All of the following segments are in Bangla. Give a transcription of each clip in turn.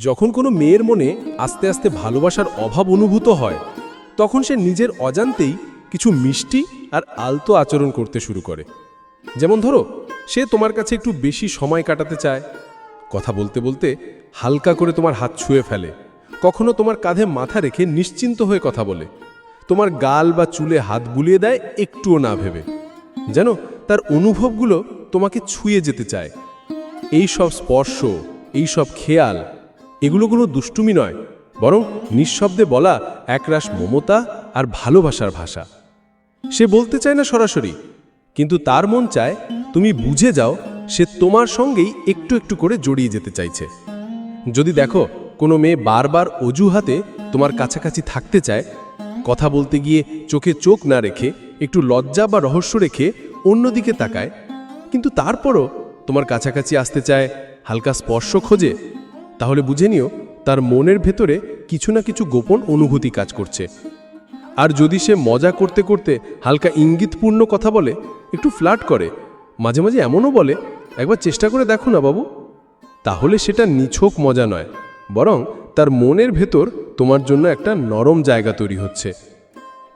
যখন কোনো মেয়ের মনে আস্তে আস্তে ভালোবাসার অভাব অনুভূত হয়, তখন সে নিজের অজান্তেই কিছু মিষ্টি আর আলতো আচরণ করতে শুরু করে। যেমন ধরো, সে তোমার কাছে একটু বেশি সময় কাটাতে চায়। কথা বলতে বলতে হালকা করে তোমার হাত ছুঁয়ে ফেলে। কখনো তোমার কাঁধে মাথা রেখে নিশ্চিন্ত হয়ে কথা বলে। তোমার গাল বা চুলে হাত বুলিয়ে দেয় একটুও না ভেবে। যেন তার অনুভবগুলো তোমাকে ছুঁয়ে যেতে চায়। এই সব স্পর্শ, এই সব খেয়াল এগুলো কোনো দুষ্টুমি নয়, বরং নিঃশব্দে বলা একরাশ মমতা আর ভালোবাসার ভাষা। সে বলতে চায় না সরাসরি, কিন্তু তার মন চায় তুমি বুঝে যাও সে তোমার সঙ্গেই একটু একটু করে জড়িয়ে যেতে চাইছে। যদি দেখো কোনো মেয়ে বারবার অজুহাতে তোমার কাছাকাছি থাকতে চায়, কথা বলতে গিয়ে চোখে চোখ না রেখে, একটু লজ্জা বা রহস্য রেখে অন্যদিকে তাকায়, কিন্তু তারপরও তোমার কাছাকাছি আসতে চায় হালকা স্পর্শ খোঁজে তাহলে বুঝে নিও, তার মনের ভেতরে কিছু না কিছু গোপন অনুভূতি কাজ করছে। আর যদি সে মজা করতে করতে হালকা ইঙ্গিতপূর্ণ কথা বলে, একটু ফ্লার্ট করে, মাঝে মাঝে এমনও বলে, একবার চেষ্টা করে দেখো না বাবু। তাহলে সেটা নিছক মজা নয়, বরং তার মনের ভেতর তোমার জন্য একটা নরম জায়গা তৈরি হচ্ছে।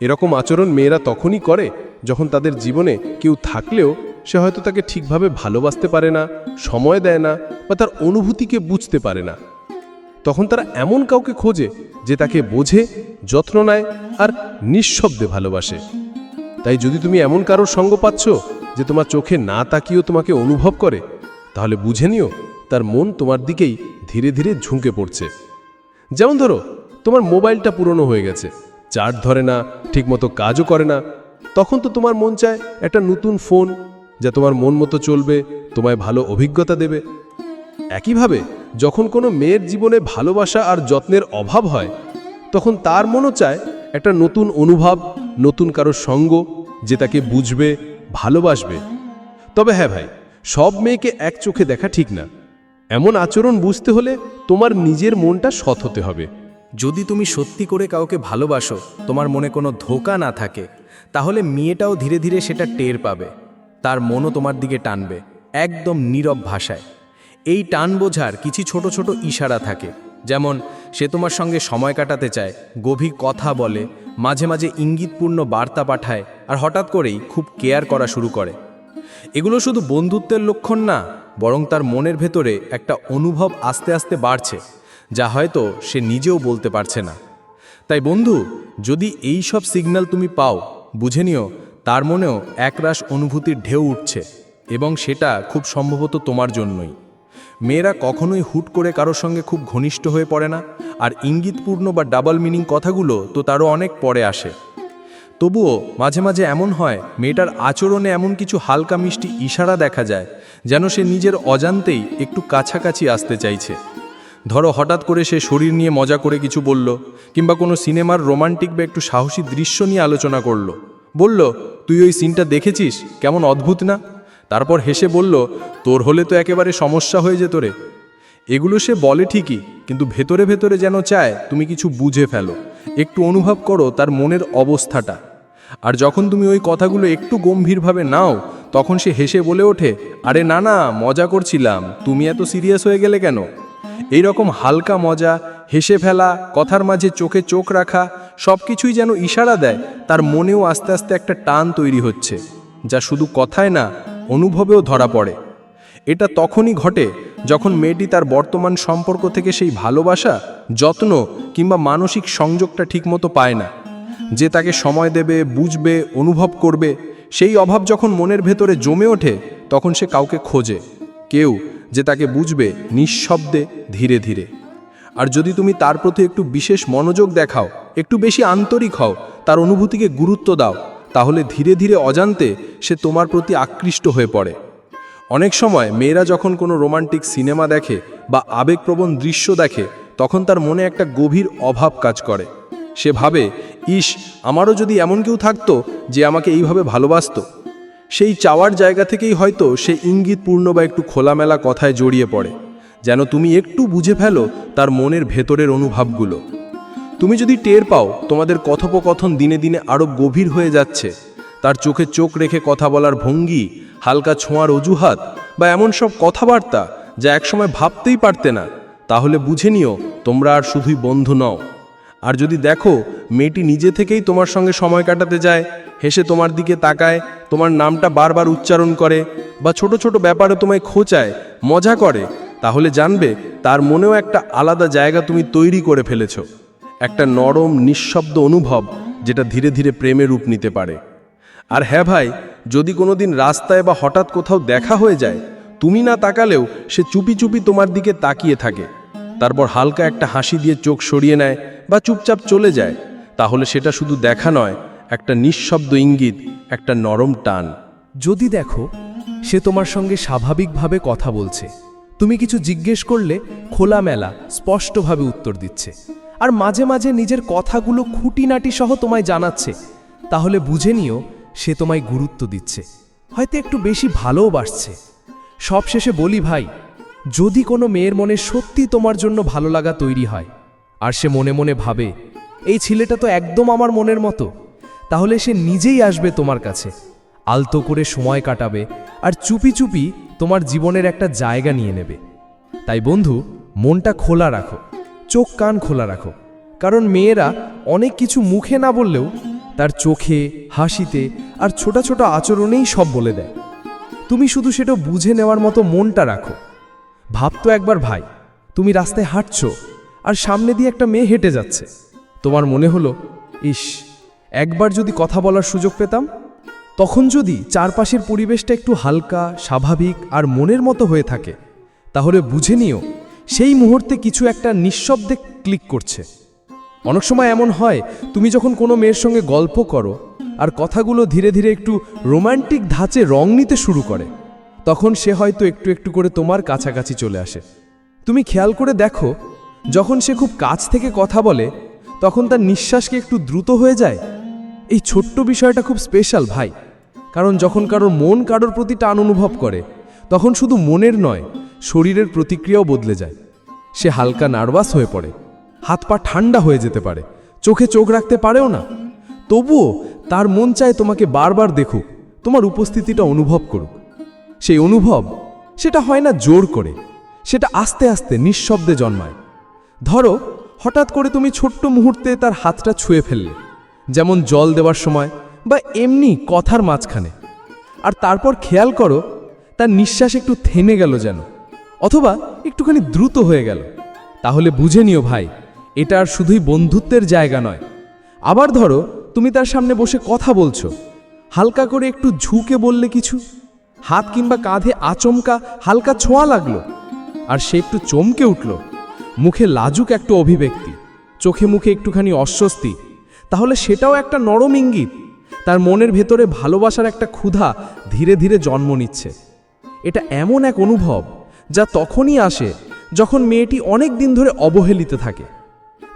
এরকম আচরণ মেয়েরা তখনই করে যখন তাদের জীবনে কেউ থাকলেও সে হয়তো তাকে ঠিকভাবে ভালোবাসতে পারে না, সময় দেয় না বা তার অনুভূতিকে বুঝতে পারে না। তখন তারা এমন কাউকে খোঁজে যে তাকে বোঝে, যত্ন নেয় আর নিঃশব্দে ভালোবাসে। তাই যদি তুমি এমন কারোর সঙ্গ পাচ্ছ যে তোমার চোখে না তাকিয়েও তোমাকে অনুভব করে, তাহলে বুঝে নিও তার মন তোমার দিকেই ধীরে ধীরে ঝুঁকে পড়ছে। যেমন ধরো, তোমার মোবাইলটা পুরনো হয়ে গেছে, চার্জ ধরে না, ঠিকমতো কাজও করে না, তখন তো তোমার মন চায় একটা নতুন ফোন যা তোমার মন মতো চলবে, তোমায় ভালো অভিজ্ঞতা দেবে। একইভাবে, যখন কোনো মেয়ের জীবনে ভালোবাসা আর যত্নের অভাব হয়, তখন তার মনও চায় একটা নতুন অনুভব, নতুন কারও সঙ্গ যে তাকে বুঝবে, ভালোবাসবে। তবে হ্যাঁ ভাই, সব মেয়েকে এক চোখে দেখা ঠিক না। এমন আচরণ বুঝতে হলে তোমার নিজের মনটা সৎ হতে হবে। যদি তুমি সত্যি করে কাউকে ভালোবাসো, তোমার মনে কোনো ধোকা না থাকে, তাহলে মেয়েটাও ধীরে ধীরে সেটা টের পাবে। তার মনও তোমার দিকে টানবে, একদম নীরব ভাষায়। এই টান বোঝার কিছু ছোট ছোট ইশারা থাকে, যেমন, সে তোমার সঙ্গে সময় কাটাতে চায়, গভীর কথা বলে, মাঝে মাঝে ইঙ্গিতপূর্ণ বার্তা পাঠায়, আর হঠাৎ করেই খুব কেয়ার করা শুরু করে। এগুলো শুধু বন্ধুত্বের লক্ষণ না, বরং তার মনের ভেতরে একটা অনুভব আস্তে আস্তে বাড়ছে, যা হয়তো সে নিজেও বলতে পারছে না। তাই বন্ধু, যদি এই সব সিগন্যাল তুমি পাও, বুঝে নিও তার মনেও একরাশ অনুভূতির ঢেউ উঠছে এবং সেটা খুব সম্ভবত তোমার জন্যই। মেয়েরা কখনোই হুট করে কারোর সঙ্গে খুব ঘনিষ্ঠ হয়ে পড়ে না, আর ইঙ্গিতপূর্ণ বা ডাবল মিনিং কথাগুলো তো তারও অনেক পরে আসে। তবুও মাঝে মাঝে এমন হয়, মেয়েটার আচরণে এমন কিছু হালকা মিষ্টি ইশারা দেখা যায়, যেন সে নিজের অজান্তেই একটু কাছাকাছি আসতে চাইছে। ধরো হঠাৎ করে সে শরীর নিয়ে মজা করে কিছু বলল, কিংবা কোনো সিনেমার রোমান্টিক বা একটু সাহসী দৃশ্য নিয়ে আলোচনা করল। বলল, তুই ওই সিনটা দেখেছিস? কেমন অদ্ভুত না? তারপর হেসে বলল, তোর হলে তো একেবারে সমস্যা হয়ে যেত রে। এগুলো সে বলে ঠিকই, কিন্তু ভেতরে ভেতরে যেন চায়, তুমি কিছু বুঝে ফেলো। একটু অনুভব করো তার মনের অবস্থাটা। আর যখন তুমি ওই কথাগুলো একটু গম্ভীরভাবে নাও, তখন সে হেসে বলে ওঠে, আরে না না, মজা করছিলাম। তুমি এত সিরিয়াস হয়ে গেলে কেন? এই রকম হালকা মজা, হেসে ফেলা, কথার মাঝে চোখে চোখ রাখা সব কিছুই যেন ইশারা দেয়, তার মনেও আস্তে আস্তে একটা টান তৈরি হচ্ছে, যা শুধু কথায় না, অনুভবেও ধরা পড়ে। এটা তখনই ঘটে যখন মেয়েটি তার বর্তমান সম্পর্ক থেকে সেই ভালোবাসা, যত্ন কিংবা মানসিক সংযোগটা ঠিকমতো পায় না। যে তাকে সময় দেবে, বুঝবে, অনুভব করবে, সেই অভাব যখন মনের ভেতরে জমে ওঠে, তখন সে কাউকে খোঁজে। কেউ যে তাকে বুঝবে নিঃশব্দে ধীরে ধীরে। আর যদি তুমি তার প্রতি একটু বিশেষ মনোযোগ দেখাও, একটু বেশি আন্তরিক হও, তার অনুভূতিকে গুরুত্ব দাও, তাহলে ধীরে ধীরে অজান্তে সে তোমার প্রতি আকৃষ্ট হয়ে পড়ে। অনেক সময় মেয়েরা যখন কোনো রোমান্টিক সিনেমা দেখে বা আবেগপ্রবণ দৃশ্য দেখে, তখন তার মনে একটা গভীর অভাব কাজ করে। সে ভাবে ইস আমারও যদি এমন কেউ থাকতো যে আমাকে এইভাবে ভালোবাসতো। সেই চাওয়ার জায়গা থেকেই হয়তো সে ইঙ্গিতপূর্ণ বা একটু খোলামেলা কথায় জড়িয়ে পড়ে, যেন তুমি একটু বুঝে ফেলো তার মনের ভেতরের অনুভবগুলো। তুমি যদি টের পাও তোমাদের কথোপকথন দিনে দিনে আরও গভীর হয়ে যাচ্ছে, তার চোখে চোখ রেখে কথা বলার ভঙ্গি, হালকা ছোঁয়ার অজুহাত বা এমন সব কথাবার্তা যা একসময় ভাবতেই পারতে না, তাহলে বুঝে নিও তোমরা আর শুধুই বন্ধু নও। আর যদি দেখো মেয়েটি নিজে থেকেই তোমার সঙ্গে সময় কাটাতে যায় হেসে তোমার দিকে তাকায়, তোমার নামটা বারবার উচ্চারণ করে বা ছোট ছোট ব্যাপারে তোমায় খোঁচায়, মজা করে, তাহলে জানবে তার মনেও একটা আলাদা জায়গা তুমি তৈরি করে ফেলেছ। একটা নরম, নিঃশব্দ অনুভব যেটা ধীরে ধীরে প্রেমে রূপ নিতে পারে। আর হ্যাঁ ভাই, যদি কোনোদিন রাস্তায় বা হঠাৎ কোথাও দেখা হয়ে যায়, তুমি না তাকালেও সে চুপি চুপি তোমার দিকে তাকিয়ে থাকে। তারপর হালকা একটা হাসি দিয়ে চোখ সরিয়ে নেয় বা চুপচাপ চলে যায়, তাহলে সেটা শুধু দেখা নয় একটা নিঃশব্দ ইঙ্গিত, একটা নরম টান। যদি দেখো, সে তোমার সঙ্গে স্বাভাবিকভাবে কথা বলছে। তুমি কিছু জিজ্ঞেস করলে খোলামেলা, স্পষ্টভাবে উত্তর দিচ্ছে। আর মাঝে মাঝে নিজের কথাগুলো খুঁটিনাটি সহ তোমায় জানাচ্ছে। তাহলে বুঝে নিও, সে তোমায় গুরুত্ব দিচ্ছে। হয়তো একটু বেশি ভালোও ভালোবাসছে সবশেষে বলি ভাই, যদি কোনো মেয়ের মনে সত্যি তোমার জন্য ভালো লাগা তৈরি হয়, আর সে মনে মনে ভাবে, এই ছেলেটা তো একদম আমার মনের মতো। তাহলে সে নিজেই আসবে তোমার কাছে। আলতো করে সময় কাটাবে আর চুপি চুপি তোমার জীবনের একটা জায়গা নিয়ে নেবে। তাই বন্ধু, মনটা খোলা রাখো, চোখ কান খোলা রাখো, কারণ মেয়েরা অনেক কিছু মুখে না বললেও তার চোখে, হাসিতে আর ছোট ছোট আচরণেই সব বলে দেয়। তুমি শুধু সেটা বুঝে নেওয়ার মতো মনটা রাখো। ভাবতো একবার ভাই, তুমি রাস্তায় হাঁটছো আর সামনে দিয়ে একটা মেয়ে হেঁটে যাচ্ছে। তোমার মনে হলো, ইস একবার যদি কথা বলার সুযোগ পেতাম, তখন যদি চারপাশের পরিবেশটা একটু হালকা, স্বাভাবিক আর মনের মতো হয়ে থাকে, তাহলে বুঝে নিও, সেই মুহূর্তে কিছু একটা নিঃশব্দে ক্লিক করছে। অনেক সময় এমন হয়, তুমি যখন কোনো মেয়ের সঙ্গে গল্প করো, আর কথাগুলো ধীরে ধীরে একটু রোমান্টিক ধাঁচে রং নিতে শুরু করে, তখন সে হয়তো একটু একটু করে তোমার কাছাকাছি চলে আসে। তুমি খেয়াল করে দেখো, যখন সে খুব কাছ থেকে কথা বলে, তখন তার নিঃশ্বাসকে একটু দ্রুত হয়ে যায়? এই ছোট্ট বিষয়টা খুব স্পেশাল ভাই। কারণ যখন কারোর মন কারোর প্রতি টান অনুভব করে, তখন শুধু মনের নয়, শরীরের প্রতিক্রিয়াও বদলে যায়। সে হালকা নার্ভাস হয়ে পড়ে, হাত পা ঠান্ডা হয়ে যেতে পারে, চোখে চোখ রাখতে পারেও না। তবুও তার মন চায় তোমাকে বারবার দেখুক, তোমার উপস্থিতিটা অনুভব করুক। সেই অনুভব, সেটা হয় না জোর করে, সেটা আস্তে আস্তে নিঃশব্দে জন্মায়। ধরো, হঠাৎ করে তুমি ছোট্ট মুহূর্তে তার হাতটা ছুঁয়ে ফেললে। যেমন জল দেওয়ার সময় বা এমনি কথার মাঝখানে। আর তারপর খেয়াল করো, তার নিঃশ্বাস একটু থেমে গেল যেন, অথবা একটুখানি দ্রুত হয়ে গেল। তাহলে বুঝে নিও ভাই, এটা আর শুধুই বন্ধুত্বের জায়গা নয়। আবার ধরো, তুমি তার সামনে বসে কথা বলছো, হালকা করে একটু ঝুঁকে বললে কিছু, হাত কিংবা কাঁধে আচমকা হালকা ছোঁয়া লাগল, আর সে একটু চমকে উঠল, মুখে লাজুক একটা অভিব্যক্তি, চোখে মুখে একটুখানি অস্বস্তি তাহলে সেটাও একটা নরম ইঙ্গিত। তার মনের ভেতরে ভালোবাসার একটা ক্ষুধা ধীরে ধীরে জন্ম নিচ্ছে। এটা এমন এক অনুভব যা তখনই আসে যখন মেয়েটি অনেক দিন ধরে অবহেলিত থাকে।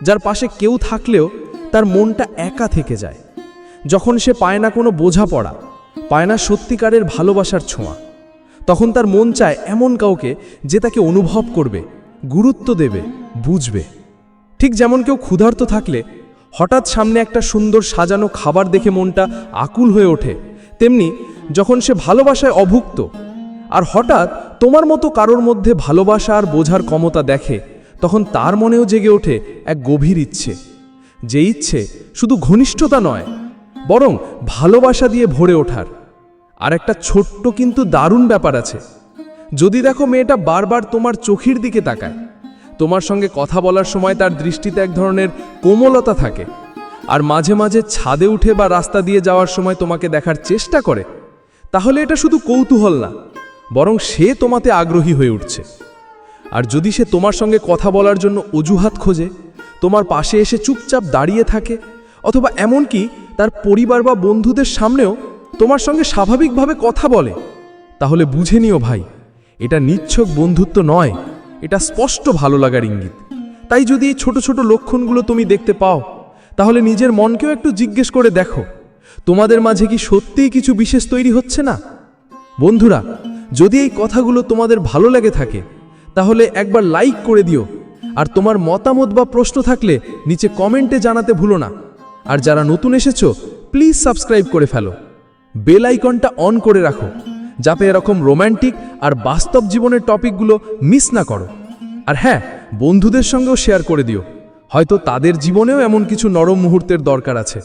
যার পাশে কেউ থাকলেও তার মনটা একা থেকে যায়। যখন সে পায় না কোনো বোঝাপড়া, পায় না সত্যিকারের ভালোবাসার ছোঁয়া, তখন তার মন চায় এমন কাউকে যে তাকে অনুভব করবে, গুরুত্ব দেবে, বুঝবে। ঠিক যেমন কেউ ক্ষুধার্ত থাকলে হঠাৎ সামনে একটা সুন্দর সাজানো খাবার দেখে মনটা আকুল হয়ে ওঠে। তেমনি যখন সে ভালোবাসায় অভুক্ত, আর হঠাৎ তোমার মতো কারোর মধ্যে ভালোবাসা আর বোঝার ক্ষমতা দেখে, তখন তার মনেও জেগে ওঠে এক গভীর ইচ্ছে। যে ইচ্ছে শুধু ঘনিষ্ঠতা নয়, বরং ভালোবাসা দিয়ে ভরে ওঠার। আর একটা ছোট্ট কিন্তু দারুণ ব্যাপার আছে। যদি দেখো মেয়েটা বারবার তোমার চোখের দিকে তাকায় তোমার সঙ্গে কথা বলার সময় তার দৃষ্টিতে এক ধরনের কোমলতা থাকে। আর মাঝে মাঝে ছাদে উঠে বা রাস্তা দিয়ে যাওয়ার সময় তোমাকে দেখার চেষ্টা করে। তাহলে এটা শুধু কৌতূহল না, বরং সে তোমাতে আগ্রহী হয়ে উঠছে। আর যদি সে তোমার সঙ্গে কথা বলার জন্য অজুহাত খোঁজে, তোমার পাশে এসে চুপচাপ দাঁড়িয়ে থাকে, অথবা এমনকি তার পরিবার বা বন্ধুদের সামনেও তোমার সঙ্গে স্বাভাবিকভাবে কথা বলে, তাহলে বুঝে নিও ভাই, এটা নিচ্ছক বন্ধুত্ব নয়। এটা স্পষ্ট ভালো লাগার ইঙ্গিত। তাই যদি এই ছোট ছোট লক্ষণগুলো তুমি দেখতে পাও, তাহলে নিজের মনকেও একটু জিজ্ঞেস করে দেখো। তোমাদের মাঝে কি সত্যিই কিছু বিশেষ তৈরি হচ্ছে না? বন্ধুরা, যদি এই কথাগুলো তোমাদের ভালো লাগে থাকে, তাহলে একবার লাইক করে দিও। আর তোমার মতামত বা প্রশ্ন থাকলে নিচে কমেন্টে জানাতে ভুলো না। আর যারা নতুন এসেছ প্লিজ সাবস্ক্রাইব করে ফেলো। বেল আইকনটা অন করে রাখো। যাতে এরকম রোম্যান্টিক আর বাস্তব জীবনের টপিকগুলো মিস না করো। আর হ্যাঁ বন্ধুদের সঙ্গেও শেয়ার করে দিও। হয়তো তাদের জীবনেও এমন কিছু নরম মুহূর্তের দরকার আছে।